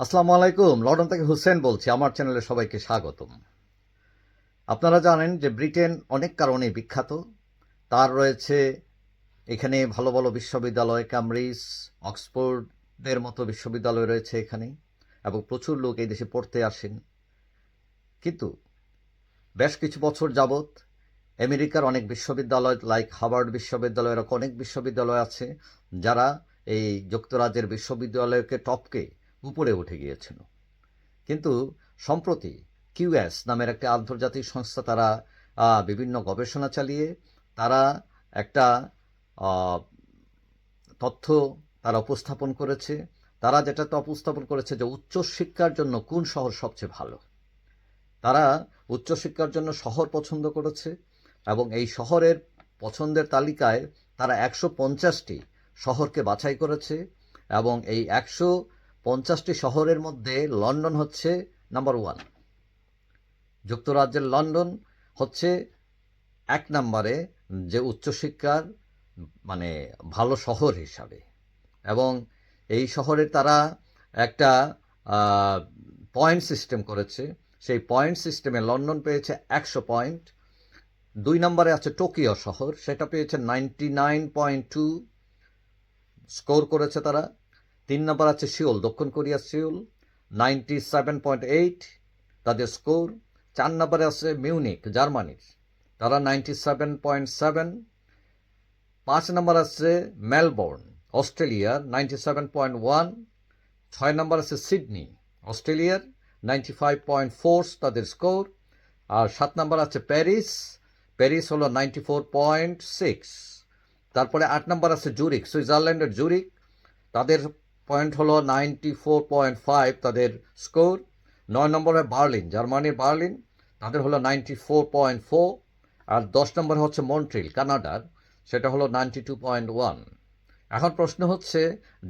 আসসালামু আলাইকুম লন্ডন থেকে হুসেন বলছি, আমার চ্যানেলে সবাইকে স্বাগতম। আপনারা জানেন যে ব্রিটেন অনেক কারণে বিখ্যাত। তার রয়েছে এখানে ভালো ভালো বিশ্ববিদ্যালয়, ক্যামব্রিজ, অক্সফোর্ডের মতো বিশ্ববিদ্যালয় রয়েছে এখানে, এবং প্রচুর লোক এই দেশে পড়তে আসেন। কিন্তু বেশ কিছু বছর যাবৎ আমেরিকার অনেক বিশ্ববিদ্যালয় লাইক হার্ভার্ড বিশ্ববিদ্যালয়, এরকম অনেক বিশ্ববিদ্যালয় আছে, যারা এই যুক্তরাজ্যের বিশ্ববিদ্যালয়কে, টপকে উপরে উঠে গিয়েছিল। কিন্তু সম্প্রতি কিউএস নামের একটা আন্তর্জাতিক সংস্থা তারা বিভিন্ন গবেষণা চালিয়ে তারা একটা তথ্য তারা উপস্থাপন করেছে। তারা যেটাতে উপস্থাপন করেছে যে উচ্চশিক্ষার জন্য কোন শহর সবচেয়ে ভালো। তারা উচ্চশিক্ষার জন্য শহর পছন্দ করেছে এবং এই শহরের পছন্দের তালিকায় তারা একশো পঞ্চাশটি শহরকে বাছাই করেছে এবং এই একশো পঞ্চাশটি শহরের মধ্যে লন্ডন হচ্ছে নাম্বার ওয়ান যুক্তরাজ্যের লন্ডন হচ্ছে এক নম্বরে যে উচ্চশিক্ষার মানে ভালো শহর হিসাবে। এবং এই শহরে তারা একটা পয়েন্ট সিস্টেম করেছে। সেই পয়েন্ট সিস্টেমে লন্ডন পেয়েছে একশো পয়েন্ট দুই নম্বরে আছে টোকিও শহর, সেটা পেয়েছে ninety nine point two score করেছে তারা। তিন নম্বর আছে সিওল দক্ষিণ কোরিয়ার Seoul ninety seven point eight তাদের স্কোর। চার নম্বরে আছে মিউনিক, জার্মানির, তারা নাইনটি সেভেন পয়েন্ট সেভেন পাঁচ নম্বর আছে মেলবোর্ন, অস্ট্রেলিয়ার নাইনটি সেভেন পয়েন্ট ওয়ান ছয় নম্বর আছে সিডনি, অস্ট্রেলিয়ার নাইনটি ফাইভ পয়েন্ট ফোর তাদের স্কোর। আর সাত নম্বর আছে প্যারিস প্যারিস হলো নাইনটি ফোর পয়েন্ট সিক্স তারপরে আট নম্বর আছে জুরিক সুইজারল্যান্ডের জুরিক তাদের পয়েন্ট হলো নাইনটি ফোর পয়েন্ট ফাইভ তাদের স্কোর। নয় নম্বরে বার্লিন, জার্মানির বার্লিন, তাদের হলো নাইনটি ফোর পয়েন্ট ফোর আর দশ নম্বর হচ্ছে মন্ট্রিল, কানাডার, সেটা হলো নাইনটি টু পয়েন্ট ওয়ান। এখন প্রশ্ন হচ্ছে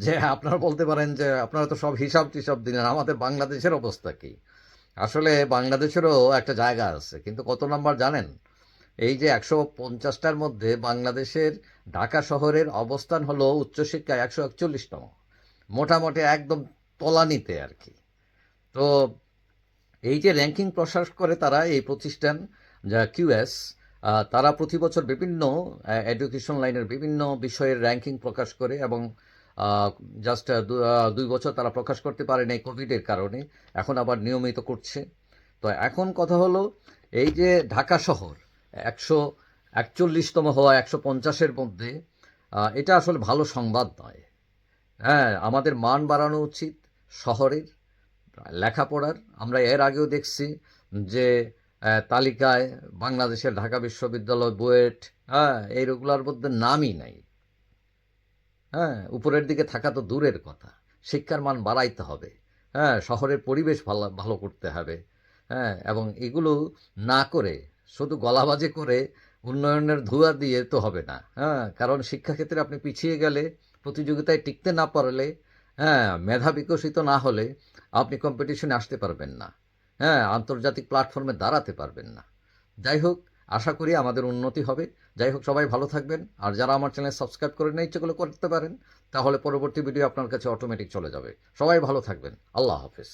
যে আপনারা বলতে পারেন যে আপনারা তো সব হিসাব টিসাব দিলেন, আমাদের বাংলাদেশের অবস্থা কি? আসলে বাংলাদেশেরও একটা জায়গা আছে, কিন্তু কত নাম্বার জানেন? এই যে একশো পঞ্চাশটার মধ্যে বাংলাদেশের ঢাকা শহরের অবস্থান হলো উচ্চশিক্ষায় একশো একচল্লিশতম। মোটামুটি একদম তলানিতে আর কি। তো এই যে র্যাঙ্কিং প্রকাশ করে তারা এই প্রতিষ্ঠান, যা কিউএস তারা প্রতি বছর বিভিন্ন এডুকেশন লাইনের বিভিন্ন বিষয়ের র্যাঙ্কিং প্রকাশ করে এবং জাস্ট দুই বছর তারা প্রকাশ করতে পারেন এই কোভিডের কারণে, এখন আবার নিয়মিত করছে। তো এখন কথা হলো, এই যে ঢাকা শহর, একশো একচল্লিশতম হওয়া একশো পঞ্চাশের মধ্যে এটা আসলে ভালো সংবাদ নয়। হ্যাঁ আমাদের মান বাড়ানো উচিত শহরের, লেখাপড়ার। আমরা এর আগেও দেখছি যে তালিকায় বাংলাদেশের ঢাকা বিশ্ববিদ্যালয় বুয়েট হ্যাঁ এইগুলোর মধ্যে নামই নাই। হ্যাঁ উপরের দিকে থাকা তো দূরের কথা। শিক্ষার মান বাড়াইতে হবে। হ্যাঁ শহরের পরিবেশ ভালো ভালো করতে হবে। হ্যাঁ এবং এগুলো না করে, শুধু গলাবাজি করে উন্নয়নের ধোঁয়া দিয়ে তো হবে না। হ্যাঁ কারণ শিক্ষাক্ষেত্রে আপনি পিছিয়ে গেলে প্রতিযোগিতায় টিকতে না পারলে হ্যাঁ মেধা বিকশিত না হলে আপনি কম্পিটিশনে আসতে পারবেন না। হ্যাঁ আন্তর্জাতিক প্ল্যাটফর্মে দাঁড়াতে পারবেন না। যাই হোক, আশা করি আমাদের উন্নতি হবে। যাই হোক, সবাই ভালো থাকবেন। আর যারা আমার চ্যানেল সাবস্ক্রাইব করে নেই, ইচ্ছে করতে পারেন। তাহলে পরবর্তী ভিডিও আপনার কাছে অটোমেটিক চলে যাবে। সবাই ভালো থাকবেন। আল্লাহ হাফিজ।